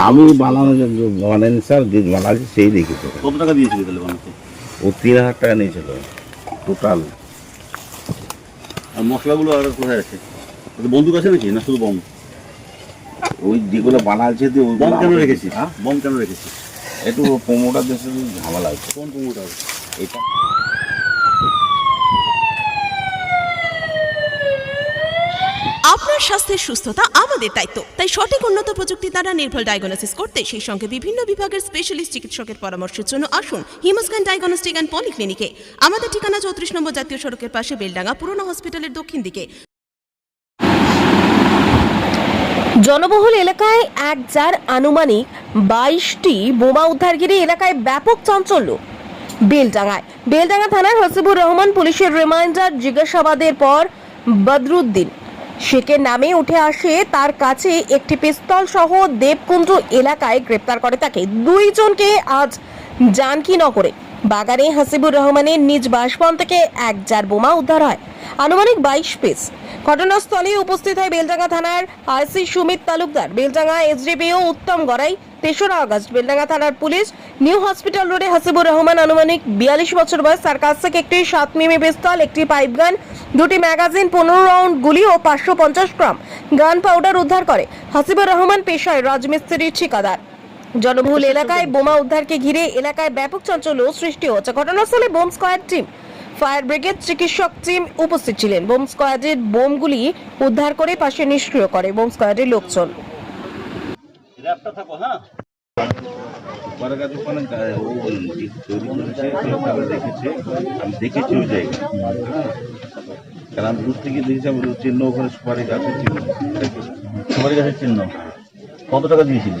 আমি বানানো বানান স্যার যে বানাচ্ছি সেই দেখেছে কত টাকা দিয়েছিল তাহলে বানাতে? ও তিন হাজার টাকা নিয়েছিল টোটাল আর মশলাগুলো আর কোথায় আছে? বন্দুক আছে নাকি না শুধু বম? ওই যেগুলো বানাচ্ছে তো বম কেন রেখেছিস? হ্যাঁ? বম কেন রেখেছিস? একটু প্রমোটার দেশে ঝামেলা হচ্ছে কোন প্রমোটার এটা আপনার স্বাস্থ্যের সুস্থতা আমাদের দায়িত্ব। তাই সঠিক উন্নত প্রযুক্তি দ্বারা নির্ভুল ডায়াগনোসিস করতে সেই সঙ্গে বিভিন্ন বিভাগের স্পেশালিস্ট চিকিৎসকের পরামর্শের জন্য আসুন হিমোস্ক্যান ডায়াগনস্টিক অ্যান্ড পলিক্লিনিকে আমাদের ঠিকানা চৌত্রিশ নম্বর জাতীয় সড়কের পাশে বেলডাঙ্গা পুরনো হসপিটালের দক্ষিণ দিকে। জনবহুল এলাকায় এক যার আনুমানিক বাইশটি বোমা উদ্ধারগিরি এলাকায় ব্যাপক চাঞ্চল্য। বেলডাঙ্গায়। বেলডাঙ্গা থানার হসিবুর রহমান পুলিশের রিমাইন্ডার জিজ্ঞাসাবাদের পর বদরুদ্দিন। শেখের নামে উঠে আসে, তার কাছে একটি পিস্তল সহ দেবকুঞ্জ এলাকায় গ্রেপ্তার করে তাকে। দুইজনকে আজ জানকীনগরে বাগানে হাসিবুর রহমানের নিজ বাসভবন থেকে এক জার বোমা উদ্ধার হয়। আনুমানিক বাইশ পিস। ঘটনাস্থলে উপস্থিত হয় বেলডাঙ্গা থানার আইসি সুমিত তালুকদার। বেলডাঙ্গা এসডিপিও উত্তম গড়াই, তেসরা আগস্ট। বেলডাঙ্গা থানার পুলিশ নিউ হসপিটাল রোডে হাসিবুর রহমান আনুমানিক বিয়াল্লিশ বছর বয়স। তার কাছ থেকে একটি সাত মিমি পিস্তল, একটি পাইপ গান, দুটি ম্যাগাজিন, পনেরো রাউন্ড গুলি ও পাঁচশো পঞ্চাশ গ্রাম গান পাউডার উদ্ধার করে। হাসিবুর রহমান পেশায় রাজমিস্ত্রির ঠিকাদার। জনবহুল এলাকায় বোমা উদ্ধারকে ঘিরে এলাকায় ব্যাপক চাঞ্চল্য সৃষ্টি হচ্ছে। ঘটনাস্থলে bomb squad team, fire brigade চিকিৎসক টিম উপস্থিত ছিলেন। বোম স্কোয়াডের বোমগুলি উদ্ধার করে পাশে নিষ্ক্রিয় করে বোম স্কোয়াডের লোকজন। কত টাকা দিয়েছিলি?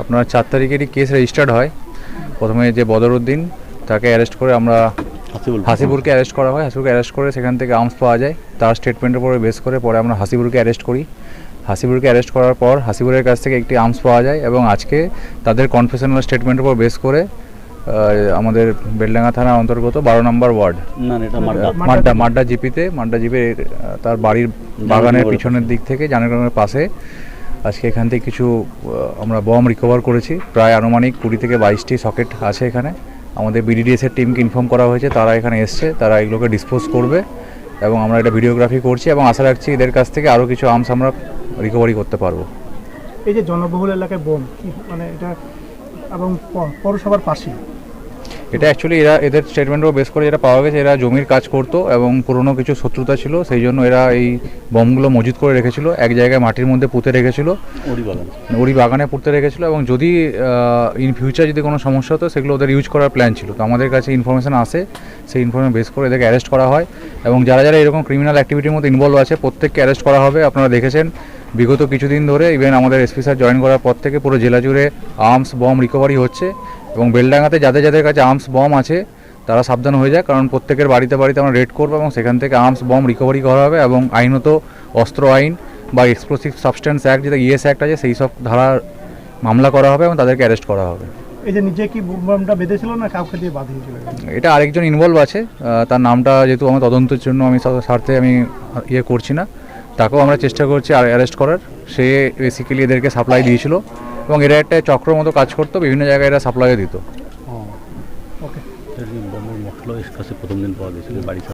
আপনার চার তারিখেরই কেস রেজিস্টার্ড হয়। প্রথমে যে বদরুদ্দিন তাকে অ্যারেস্ট করে আমরা হাসিপুরকে অ্যারেস্ট করা হয়। হাসিপুরকে অ্যারেস্ট করে সেখান থেকে আর্মস পাওয়া যায়। তার স্টেটমেন্টের উপরে বেস করে পরে আমরা হাসিপুরকে অ্যারেস্ট করি। হাসিপুরকে অ্যারেস্ট করার পর হাসিপুরের কাছ থেকে একটি আর্মস পাওয়া যায় এবং আজকে তাদের কনফেশনাল স্টেটমেন্টের উপর বেস করে আমাদের বেলডাঙ্গা থানার অন্তর্গত বারো নম্বর ওয়ার্ড। মাড্ডা। মাড্ডা জিপিতে মাড্ডা জিপে তার বাড়ির বাগানের পিছনের দিক থেকে জানাগ্রামের পাশে আজকে এখান থেকে কিছু আমরা বম রিকভার করেছি। প্রায় আনুমানিক কুড়ি থেকে বাইশটি সকেট আছে এখানে। আমাদের বিডিডিএস এর টিমকে ইনফর্ম করা হয়েছে, তারা এখানে এসছে, তারা এগুলোকে ডিসপোজ করবে এবং আমরা এটা ভিডিওগ্রাফি করছি এবং আশা রাখছি এদের কাছ থেকে আরও কিছু আর্মস আমরা রিকভারি করতে পারব। এই যে জনবহুল এলাকায় বোম মানে এটা এবং পৌরসভার পাশে এটা অ্যাকচুয়ালি এরা এদের স্টেটমেন্টও বেস করে যেটা পাওয়া গেছে এরা জমির কাজ করতো এবং পুরনো কিছু শত্রুতা ছিল সেই জন্য এরা এই বমগুলো মজুত করে রেখেছিল এক জায়গায় মাটির মধ্যে পুঁতে রেখেছিল। ওরি বাগান। ওরি বাগানে পুঁতে রেখেছিল এবং যদি ইন ফিউচার যদি কোনো সমস্যা হতো সেগুলো ওদের ইউজ করার প্ল্যান ছিল। তো আমাদের কাছে ইনফরমেশন আসে সেই ইনফরমেশন বেস করে এদেরকে অ্যারেস্ট করা হয় এবং যারা যারা এরকম ক্রিমিনাল অ্যাক্টিভিটির মধ্যে ইনভলভ আছে প্রত্যেককে অ্যারেস্ট করা হবে। আপনারা দেখেছেন বিগত কিছুদিন ধরে ইভেন আমাদের এসপি স্যার জয়েন করার পর থেকে পুরো জেলা জুড়ে আর্মস বম রিকভারি হচ্ছে। এবং বেলডাঙ্গাতে যাদের যাদের কাছে আর্মস বম আছে তারা সাবধান হয়ে যায় কারণ প্রত্যেকের বাড়িতে বাড়িতে আমরা রেড করব এবং সেখান থেকে আর্মস বম রিকভারি করা হবে এবং আইনত অস্ত্র আইন বা এক্সপ্লোসিভ সাবস্টেন্স অ্যাক্ট যেটা ইএস অ্যাক্ট আছে সেই সব ধারার মামলা করা হবে এবং তাদেরকে অ্যারেস্ট করা হবে। এই যে নিজে কি বেঁধেছিল না কাউকে দিয়ে বাঁধিয়েছিল? এটা আরেকজন ইনভলভ আছে তার নামটা যেহেতু আমার তদন্তের জন্য আমি স্বার্থে আমি ইয়ে করছি না। তাকেও আমরা চেষ্টা করছি আর অ্যারেস্ট করার। সে বেসিক্যালি এদেরকে সাপ্লাই দিয়েছিল। এবং এরা একটা চক্র মতো কাজ করতো বিভিন্ন জায়গায় এরা সাপ্লাইও দিত।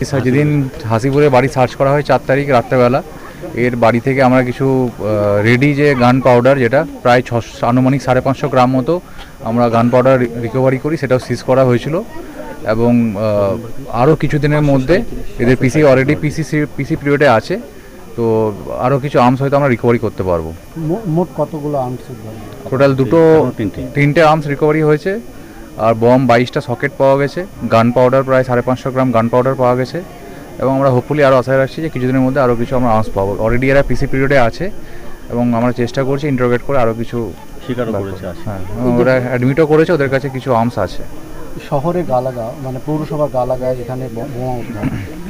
কাছে যেদিন হাসিপুরে বাড়ি সার্চ করা হয় চার তারিখ রাত্রেবেলা এর বাড়ি থেকে আমরা কিছু রেডি যে গান পাউডার যেটা প্রায় ছশো আনুমানিক সাড়ে পাঁচশো গ্রাম মতো আমরা গান পাউডার রিকভারি করি সেটাও সিজ করা হয়েছিল। এবং আরও কিছুদিনের মধ্যে এদের পিসি অলরেডি পিসি পিসি পিরিয়ডে আছে তো আরও কিছু আর্মস হয়তো আমরা রিকভারি করতে পারব। মোট কতগুলো আর্মস টোটাল দুটো তিনটে। তিনটে আর্মস রিকভারি হয়েছে আর বম বাইশটা সকেট পাওয়া গেছে। গান পাউডার প্রায় সাড়ে পাঁচশো গ্রাম গান পাউডার পাওয়া গেছে। এবং আমরা হোপফুলি আরও আশায় রাখছি যে কিছুদিনের মধ্যে আরও কিছু আমরা আর্মস পাবো। অলরেডি এরা পিসি পিরিয়ডে আছে এবং আমরা চেষ্টা করছি ইন্টারোগেট করে আরও কিছু স্বীকারও করেছে আছে। হ্যাঁ ওরা অ্যাডমিটও করেছে ওদের কাছে কিছু আর্মস আছে। শহরে গালাগা মানে পৌরসভা গালাগায় এখানে বোমা উদ্ধার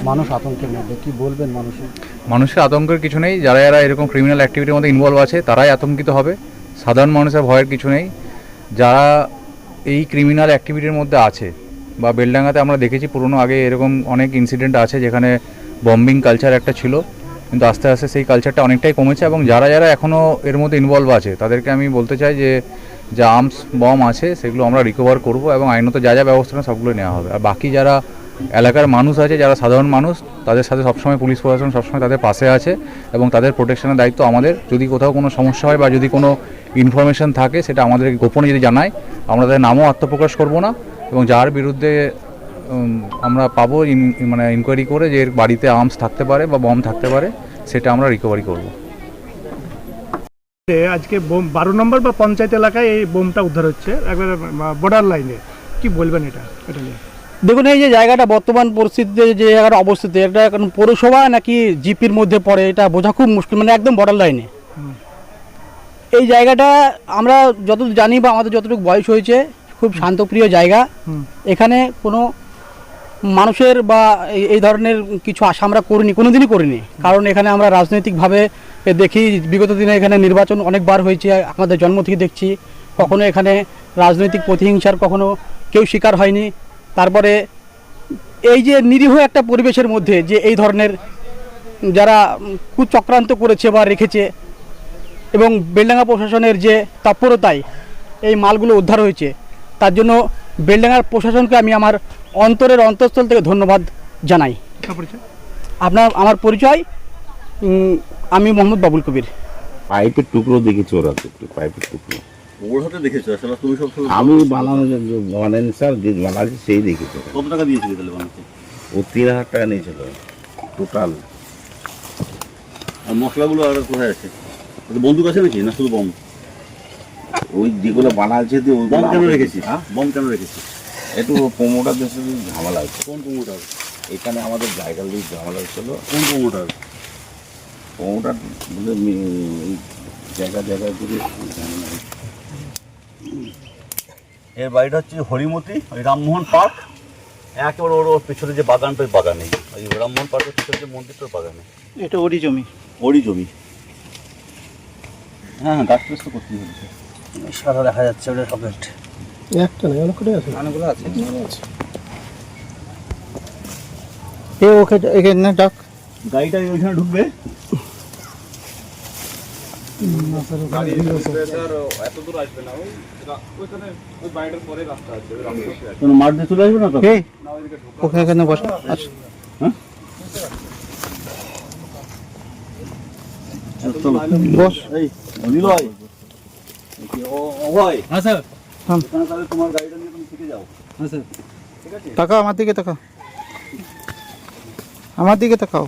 মানুষ আতঙ্কের মধ্যে কি বলবেন মানুষের? মানুষের আতঙ্কের কিছু নেই যারা যারা এরকম ক্রিমিনাল অ্যাক্টিভিটির মধ্যে ইনভলভ আছে তারাই আতঙ্কিত হবে। সাধারণ মানুষের ভয়ের কিছু নেই। যারা এই ক্রিমিনাল অ্যাক্টিভিটির মধ্যে আছে, বা বেলডাঙ্গাতে আমরা দেখেছি পুরনো আগে এরকম অনেক ইনসিডেন্ট আছে যেখানে বম্বিং কালচার একটা ছিল, কিন্তু আস্তে আস্তে সেই কালচারটা অনেকটাই কমেছে এবং যারা যারা এখনও এর মধ্যে ইনভলভ আছে, তাদেরকে আমি বলতে চাই যে যে আর্মস বম আছে, সেগুলো আমরা রিকভার করব এবং আইনত যা যা ব্যবস্থা সবগুলো নেওয়া হবে। আর বাকি যারা এলাকার মানুষ আছে, যারা সাধারণ মানুষ, তাদের সাথে সবসময় পুলিশ প্রশাসন সবসময় তাদের পাশে আছে এবং তাদের প্রোটেকশনের দায়িত্ব আমাদের। যদি কোথাও কোনো সমস্যা হয় বা যদি কোনো ইনফরমেশন থাকে, সেটা আমাদেরকে গোপনে যদি জানায়, আমরা তাদের নামও আত্মপ্রকাশ করব না এবং যার বিরুদ্ধে আমরা পাবো মানে ইনকোয়ারি করে যে এর বাড়িতে আর্মস থাকতে পারে বা বম থাকতে পারে, সেটা আমরা রিকভারি করব। আজকে বোম, বারো নম্বর বা পঞ্চায়েত এলাকায় এই বোমটা উদ্ধার হচ্ছে, একবার বর্ডার লাইনে কি বলবেন এটা এটা নিয়ে? দেখুন এই যে জায়গাটা বর্তমান পরিস্থিতিতে যে জায়গাটা অবস্থিত এটা এখন পৌরসভা নাকি জিপির মধ্যে পড়ে এটা বোঝা খুব মুশকিল মানে একদম বর্ডার লাইনে এই জায়গাটা আমরা যতদূর জানি বা আমাদের যতটুকু বয়স হয়েছে খুব শান্তপ্রিয় জায়গা। এখানে কোনো মানুষের বা এই- এই ধরনের কিছু আশা আমরা করিনি কোনোদিনই করিনি। কারণ এখানে আমরা রাজনৈতিকভাবে দেখি বিগত দিনে এখানে নির্বাচন অনেকবার হয়েছে আমাদের জন্ম থেকে দেখছি। কখনো এখানে রাজনৈতিক প্রতিহিংসার কখনো কেউ শিকার হয়নি। তারপরে এই যে নিরীহ একটা পরিবেশের মধ্যে যে এই ধরনের যারা কুচক্রান্ত করেছে বা রেখেছে এবং বেলডাঙ্গা প্রশাসনের যে তৎপরতায় এই মালগুলো উদ্ধার হয়েছে তার জন্য বেলডাঙ্গার প্রশাসনকে আমি আমার অন্তরের অন্তঃস্থল থেকে ধন্যবাদ জানাই। আপনার আমার পরিচয় আমি মোহাম্মদ বাবুল কবির। পাইপের টুকরো দেখেছি ওরা পাইপের টুকরো। ওর দেখেছ? আসলে তুমি সব আমি বানানো বানাইনি স্যার যে বানাচ্ছি সেই দেখেছি। কত টাকা দিয়েছিলে তাহলে বানাতে? ও তিন হাজার টাকা নিয়েছিল টোটাল আর মশলাগুলো আর কোথায় আছে? বন্দুক আছে নাকি? না শুধু বম ওই যেগুলো বানাচ্ছে ওইগুলো বম কেন রেখেছিস? হ্যাঁ? বম কেন রেখেছিস? একটু প্রমোটার দেশে ঝামেলা হচ্ছে কোন প্রমোটার? এখানে আমাদের জায়গা দিয়ে ঝামেলা হচ্ছিল। কোন প্রমোটার? প্রমোটার জায়গা জায়গায় থেকে ঝামেলা হচ্ছে। এর বাড়িটা হচ্ছে হরিমতি ওই রামমোহন পার্ক। একেবারে ওর ওর পেছনে যে বাগানটা ওই বাগানে। ওই রামমোহন পার্কের পিছনে যে মন্দিরটার বাগানে। এটা ওরই জমি। ওরই জমি। হ্যাঁ হ্যাঁ গাছ তো করতেই হচ্ছে সাদা দেখা যাচ্ছে ওটা সকেট। একটা নেই অনেক আছে। অনেকগুলো আছে। এ ওকে এখানে ডাক। গাড়িটা ওইখানে ঢুকবে। কোনো মাঠ দিয়ে চলে আসবে না তো? এই ওখানে এখানে বসো। আচ্ছা। চলো। বস। এই নিলয় ও- অভয়। হ্যাঁ স্যার। এখানে তাহলে তোমার গাড়িটা নিয়ে তুমি শিখে যাও। হ্যাঁ স্যার। ঠিক আছে? তাকাও আমার দিকে তাকাও। আমার দিকে তাকাও।